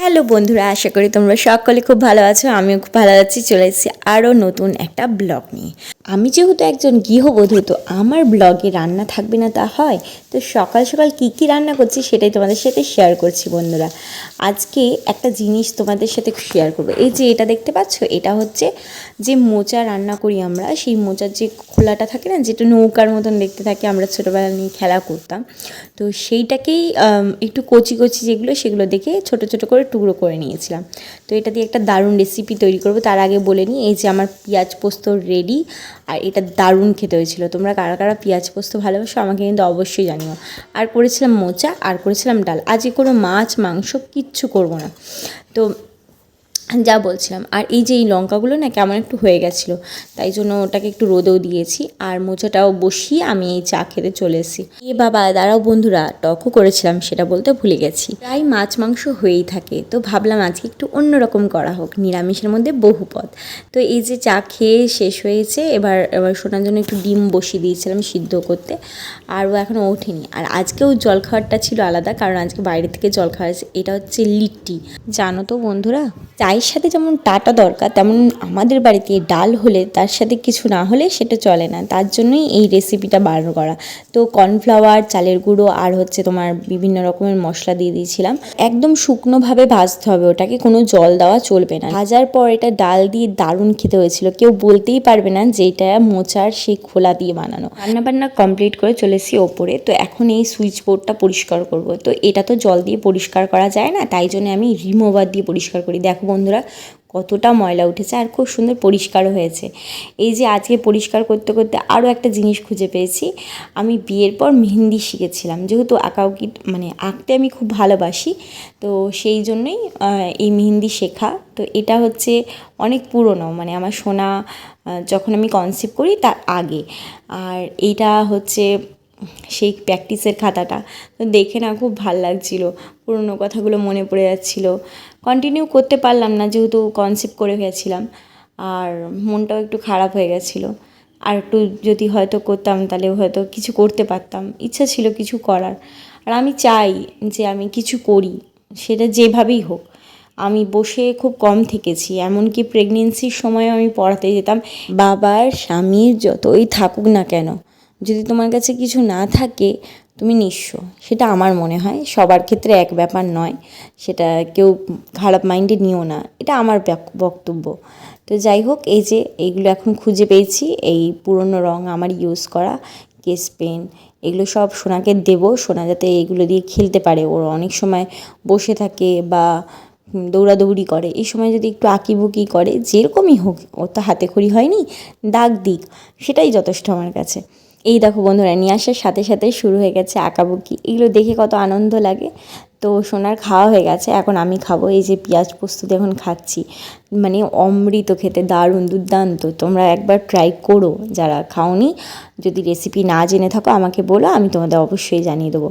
Hello বন্ধুরা, আশা করি তোমরা সকলে খুব ভালো আছো, আমিও খুব ভালো আছি। চলে এসেছি আরও নতুন একটা ব্লগ নিয়ে। আমি যেহেতু একজন গৃহবধূ, তো আমার ব্লগে রান্না থাকবে না তা হয়? তো সকাল সকাল কী কী রান্না করছি সেটাই তোমাদের সাথে শেয়ার করছি বন্ধুরা। আজকে একটা জিনিস তোমাদের সাথে শেয়ার করব। এই যে এটা দেখতে পাচ্ছ, এটা হচ্ছে যে মোচা রান্না করি আমরা, সেই মোচার যে খোলাটা থাকে না, যেটা নৌকার মতন দেখতে থাকে, আমরা ছোটোবেলা নিয়ে খেলা করতাম। তো সেইটাকেই একটু কচি কচি যেগুলো, সেগুলো দেখে ছোট ছোট করে টুকরো করে নিয়েছিলাম। তো এটা দিয়ে একটা দারুণ রেসিপি তৈরি করব। তার আগে বলে নিই, এই যে আমার পেঁয়াজ পোস্ত রেডি আর এটা দারুণ খেতে হয়েছিল। তোমরা কারা কারা পেঁয়াজ পোস্ত ভালোবাসো আমাকে কিন্তু অবশ্যই জানিও। আর করেছিলাম মোচা, আর করেছিলাম ডাল। আজকে কোনো মাছ, মাংস কিচ্ছু করব না। তো যা বলছিলাম। আর এই যে এই লঙ্কাগুলো না কেমন একটু হয়ে গেছিল, তাই জন্য ওটাকে একটু রোদেও দিয়েছি। আর মোচাটাও বসিয়ে আমি এই চা খেতে চলে এসেছি। এ বাবা, দাঁড়াও বন্ধুরা, টকও করেছিলাম, সেটা বলতে ভুলে গেছি। প্রায় মাছ মাংস হয়েই থাকে, তো ভাবলাম আজকে একটু অন্যরকম করা হোক, নিরামিষের মধ্যে বহু পদ তো এই যে চা খেয়ে শেষ হয়েছে, এবার এবার শোনার জন্য একটু ডিম বসিয়ে দিয়েছিলাম সিদ্ধ করতে, আর ও এখনও ওঠেনি। আর আজকেও জল খাওয়ারটা ছিল আলাদা, কারণ আজকে বাইরে থেকে জল খাওয়া এটা হচ্ছে লিট্টি। জানো তো বন্ধুরা চায়ের সাথে যেমন টাটা দরকার, তেমন আমাদের বাড়িতে ডাল হলে তার সাথে কিছু না হলে সেটা চলে না। তার জন্যই এই রেসিপিটা বার করা। তো কর্নফ্লাওয়ার চালের গুঁড়ো আর হচ্ছে তোমার বিভিন্ন রকমের মশলা দিয়ে দিয়েছিলাম। একদম শুকনোভাবে ভাজতে হবে ওটাকে, কোনো জল দেওয়া চলবে না। ভাজার পর এটা ডাল দিয়ে দারুণ খেতে হয়েছিল। কেউ বলতেই পারবে না যে এটা মোচার সেই খোলা দিয়ে বানানো। রান্নাবান্না কমপ্লিট করে চলে এসেছি ওপরে। তো এখন এই সুইচ বোর্ডটা পরিষ্কার করব। তো এটা তো জল দিয়ে পরিষ্কার করা যায় না, তাই জন্য আমি রিমোভার দিয়ে পরিষ্কার করি। দেখো বন্ধুরা, কতটা ময়লা উঠেছে আর খুব সুন্দর পরিষ্কারও হয়েছে। এই যে আজকে পরিষ্কার করতে করতে আরও একটা জিনিস খুঁজে পেয়েছি। আমি বিয়ের পর মেহেন্দি শিখেছিলাম। যেহেতু আঁকাউকি মানে আঁকতে আমি খুব ভালোবাসি, তো সেই জন্যই এই মেহেন্দি শেখা। তো এটা হচ্ছে অনেক পুরনো মানে আমার সোনা যখন আমি কনসেপ্ট করি তার আগে। আর এইটা হচ্ছে সেই প্র্যাকটিসের খাতাটা। তো দেখে না খুব ভালো লাগছিল। পুরনো কথাগুলো মনে পড়ে যাচ্ছিল। কন্টিনিউ করতে পারলাম না যেহেতু কনসেপ্ট করে গেছিলাম। আর মনটাও একটু খারাপ হয়ে গেছিল। আর একটু যদি হয়তো করতাম তাহলে হয়তো কিছু করতে পারতাম। ইচ্ছা ছিল কিছু করার। আর আমি চাই যে আমি কিছু করি। সেটা যেভাবেই হোক। আমি বসে খুব কম থেকেছি। এমনকি প্রেগনেন্সির সময়ও আমি পড়াতে যেতাম। বাবার, স্বামীর যতই থাকুক না কেন। যদি তোমার কাছে কিছু না থাকে, তুমি নিঃস্ব। সেটা আমার মনে হয়। সবার ক্ষেত্রে এক ব্যাপার নয়। সেটা কেউ খারাপ মাইন্ডে নিও না। এটা আমার বক্তব্য। তো যাই হোক, এই যে এইগুলো এখন খুঁজে পেয়েছি। এই পুরনো রং আমার ইউজ করা কেস পেন এগুলো সব সোনাকে দেবো। সোনা যাতে এগুলো দিয়ে খেলতে পারে। ওর অনেক সময় বসে থাকে বা দৌড়াদৌড়ি করে। এই সময় যদি একটু আঁকিবুকি করে, যেরকমই হোক, ও তো হাতে খড়ি হয়নি, দাগ দিক, সেটাই যথেষ্ট আমার কাছে। এই দেখো বন্ধুরা, নিয়ে আসার সাথে সাথে শুরু হয়ে গেছে আঁকাবুকি এগুলো দেখে কত আনন্দ লাগে। তো সোনার খাওয়া হয়ে গেছে, এখন আমি খাব এই যে পেঁয়াজ পোস্ত এখন খাচ্ছি। মানে অমৃত খেতে দারুণ, দুর্দান্ত। তোমরা একবার ট্রাই করো, যারা খাওনি, যদি রেসিপি না জেনে থাকো, আমাকে বলো, আমি তোমাদের অবশ্যই জানিয়ে দেবো।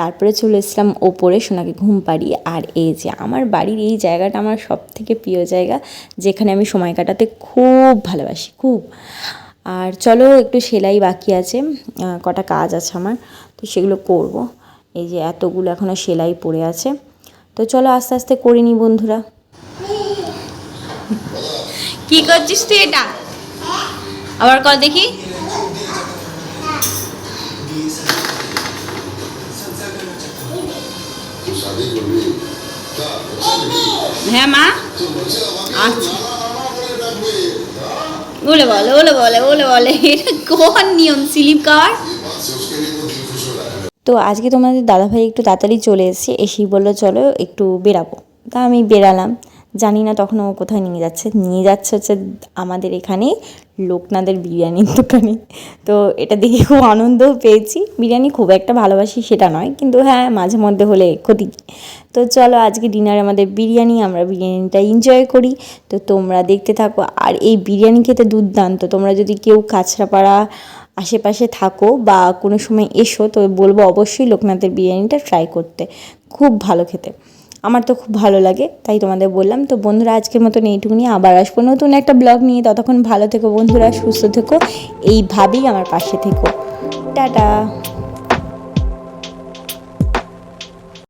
তারপরে চলে এসলাম ওপরে সোনাকে ঘুম পাড়িয়ে। আর এই যে আমার বাড়ির এই জায়গাটা আমার সব থেকে প্রিয় জায়গা, যেখানে আমি সময় কাটাতে খুব ভালোবাসি, খুব। আর চলো একটু সেলাই বাকি আছে কটা কাজ আছে আমার তো সেগুলো করব। এই যে এতগুলো এখনও সেলাই পড়ে আছে তো চলো আস্তে আস্তে করে নিই বন্ধুরা। কি করছিস তুই এটা? আবার কর দেখি। হ্যাঁ মা। আচ্ছা বলে বলে, ওলে বলে ওলে বলে। এটা কোন নিয়ম, স্লিপ কার? তো আজকে তোমাদের দাদাভাই একটু তাড়াতাড়ি চলে এসেছে, এসেই বলল, চলো একটু বেরাবো। তা আমি বেরালাম। জানি না তখন ও কোথায় নিয়ে যাচ্ছে। নিয়ে যাচ্ছে হচ্ছে আমাদের এখানে লোকনাথের বিরিয়ানির দোকানে। তো এটা দেখে খুব আনন্দও পেয়েছি। বিরিয়ানি খুব একটা ভালোবাসি সেটা নয়, কিন্তু হ্যাঁ মাঝে মধ্যে হলে ক্ষতি। তো চলো আজকে ডিনারে আমাদের বিরিয়ানি, আমরা বিরিয়ানিটা এনজয় করি। তো তোমরা দেখতে থাকো। আর এই বিরিয়ানি খেতে দুর্দান্ত। তোমরা যদি কেউ কাছড়াপাড়া আশেপাশে থাকো বা কোনো সময় এসো, তো বলব অবশ্যই লোকনাথের বিরিয়ানিটা ট্রাই করতে। খুব ভালো খেতে। আমার তো খুব ভালো লাগে, তাই তোমাদের বললাম। তো বন্ধুরা, আজকের মতন এইটুকুনি, আবার আসব নতুন একটা ব্লগ নিয়ে। ততক্ষণ ভালো থেকো বন্ধুরা, সুস্থ থেকো, এইভাবেই আমার পাশে থেকো। টাটা।